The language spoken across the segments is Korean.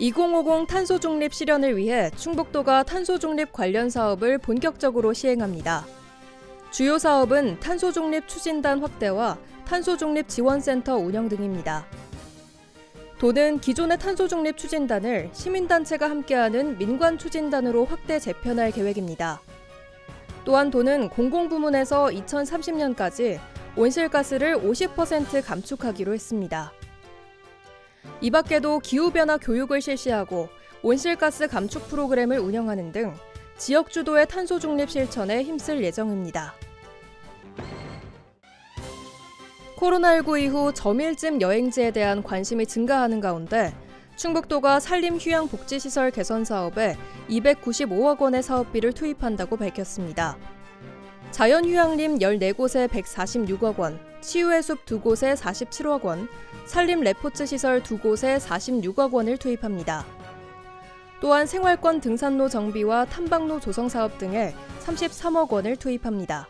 2050 탄소 중립 실현을 위해 충북도가 탄소 중립 관련 사업을 본격적으로 시행합니다. 주요 사업은 탄소 중립 추진단 확대와 탄소 중립 지원센터 운영 등입니다. 도는 기존의 탄소 중립 추진단을 시민단체가 함께하는 민관 추진단으로 확대 재편할 계획입니다. 또한 도는 공공부문에서 2030년까지 온실가스를 50% 감축하기로 했습니다. 이 밖에도 기후변화 교육을 실시하고 온실가스 감축 프로그램을 운영하는 등 지역 주도의 탄소 중립 실천에 힘쓸 예정입니다. 코로나19 이후 점일쯤 여행지에 대한 관심이 증가하는 가운데 충북도가 산림 휴양 복지 시설 개선 사업에 295억 원의 사업비를 투입한다고 밝혔습니다. 자연휴양림 14곳에 146억 원, 치유의 숲 2곳에 47억 원, 산림 레포츠 시설 2곳에 46억 원을 투입합니다. 또한 생활권 등산로 정비와 탐방로 조성 사업 등에 33억 원을 투입합니다.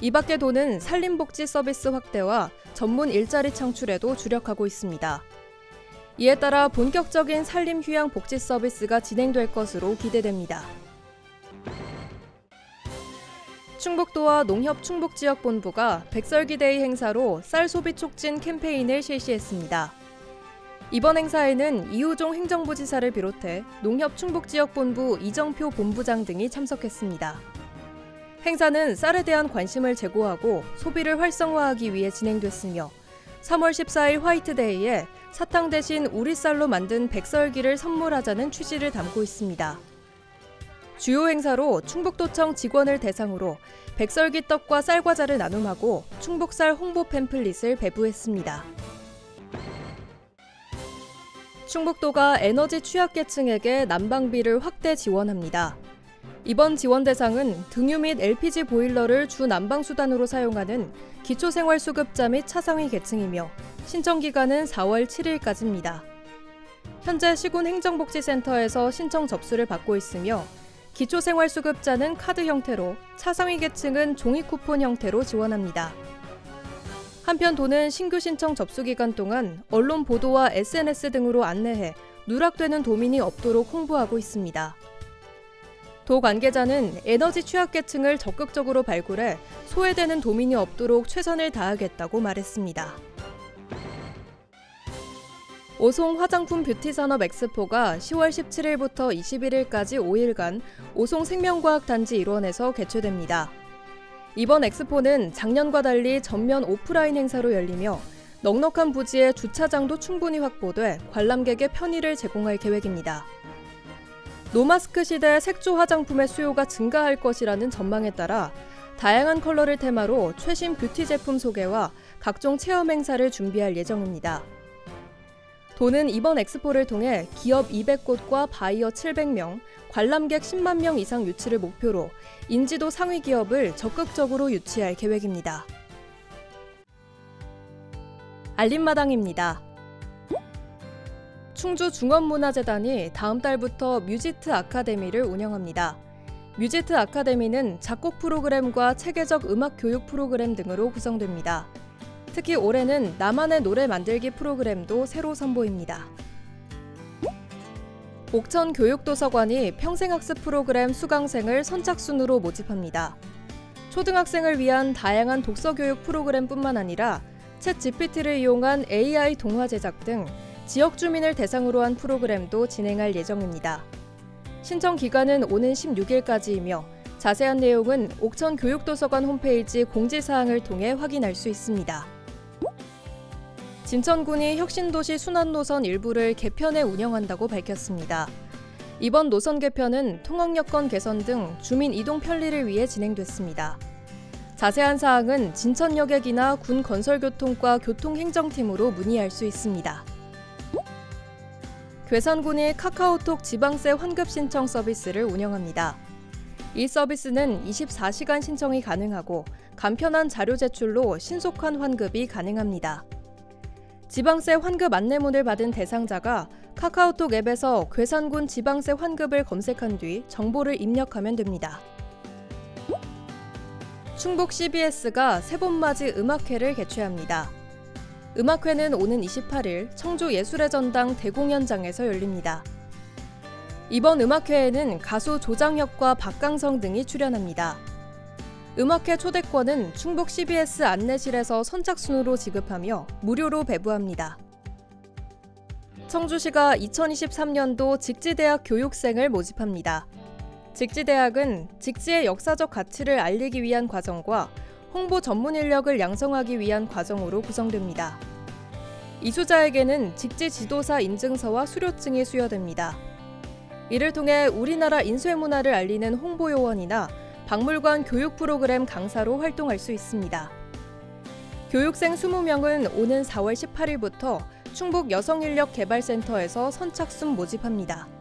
이 밖에 도는 산림복지 서비스 확대와 전문 일자리 창출에도 주력하고 있습니다. 이에 따라 본격적인 산림 휴양 복지 서비스가 진행될 것으로 기대됩니다. 충북도와 농협 충북지역본부가 백설기데이 행사로 쌀 소비 촉진 캠페인을 실시했습니다. 이번 행사에는 이우종 행정부지사를 비롯해 농협 충북지역본부 이정표 본부장 등이 참석했습니다. 행사는 쌀에 대한 관심을 제고하고 소비를 활성화하기 위해 진행됐으며 3월 14일 화이트데이에 사탕 대신 우리 쌀로 만든 백설기를 선물하자는 취지를 담고 있습니다. 주요 행사로 충북도청 직원을 대상으로 백설기 떡과 쌀과자를 나눔하고 충북쌀 홍보 팸플릿을 배부했습니다. 충북도가 에너지 취약계층에게 난방비를 확대 지원합니다. 이번 지원 대상은 등유 및 LPG 보일러를 주 난방 수단으로 사용하는 기초생활수급자 및 차상위 계층이며 신청 기간은 4월 7일까지입니다. 현재 시군 행정복지센터에서 신청 접수를 받고 있으며 기초생활수급자는 카드 형태로 차상위 계층은 종이 쿠폰 형태로 지원합니다. 한편 도는 신규 신청 접수 기간 동안 언론 보도와 SNS 등으로 안내해 누락되는 도민이 없도록 홍보하고 있습니다. 도 관계자는 에너지 취약계층을 적극적으로 발굴해 소외되는 도민이 없도록 최선을 다하겠다고 말했습니다. 오송 화장품 뷰티 산업 엑스포가 10월 17일부터 21일까지 5일간 오송 생명과학 단지 일원에서 개최됩니다. 이번 엑스포는 작년과 달리 전면 오프라인 행사로 열리며 넉넉한 부지에 주차장도 충분히 확보돼 관람객의 편의를 제공할 계획입니다. 노마스크 시대 색조 화장품의 수요가 증가할 것이라는 전망에 따라 다양한 컬러를 테마로 최신 뷰티 제품 소개와 각종 체험 행사를 준비할 예정입니다. 도는 이번 엑스포를 통해 기업 200곳과 바이어 700명, 관람객 10만 명 이상 유치를 목표로 인지도 상위 기업을 적극적으로 유치할 계획입니다. 알림마당입니다. 충주 중원문화재단이 다음 달부터 뮤지트 아카데미를 운영합니다. 뮤지트 아카데미는 작곡 프로그램과 체계적 음악 교육 프로그램 등으로 구성됩니다. 특히 올해는 나만의 노래 만들기 프로그램도 새로 선보입니다. 옥천 교육도서관이 평생학습 프로그램 수강생을 선착순으로 모집합니다. 초등학생을 위한 다양한 독서 교육 프로그램뿐만 아니라 챗 GPT를 이용한 AI 동화 제작 등 지역 주민을 대상으로 한 프로그램도 진행할 예정입니다. 신청 기간은 오는 16일까지이며 자세한 내용은 옥천 교육도서관 홈페이지 공지사항을 통해 확인할 수 있습니다. 진천군이 혁신도시 순환노선 일부를 개편해 운영한다고 밝혔습니다. 이번 노선 개편은 통학 여건 개선 등 주민 이동 편리를 위해 진행됐습니다. 자세한 사항은 진천여객이나 군 건설교통과 교통행정팀으로 문의할 수 있습니다. 괴산군이 카카오톡 지방세 환급 신청 서비스를 운영합니다. 이 서비스는 24시간 신청이 가능하고 간편한 자료 제출로 신속한 환급이 가능합니다. 지방세 환급 안내문을 받은 대상자가 카카오톡 앱에서 괴산군 지방세 환급을 검색한 뒤 정보를 입력하면 됩니다. 충북 CBS가 세봄맞이 음악회를 개최합니다. 음악회는 오는 28일 청주 예술의 전당 대공연장에서 열립니다. 이번 음악회에는 가수 조장혁과 박강성 등이 출연합니다. 음악회 초대권은 충북 CBS 안내실에서 선착순으로 지급하며 무료로 배부합니다. 청주시가 2023년도 직지대학 교육생을 모집합니다. 직지대학은 직지의 역사적 가치를 알리기 위한 과정과 홍보 전문 인력을 양성하기 위한 과정으로 구성됩니다. 이수자에게는 직지 지도사 인증서와 수료증이 수여됩니다. 이를 통해 우리나라 인쇄 문화를 알리는 홍보 요원이나 박물관 교육 프로그램 강사로 활동할 수 있습니다. 교육생 20명은 오는 4월 18일부터 충북 여성인력개발센터에서 선착순 모집합니다.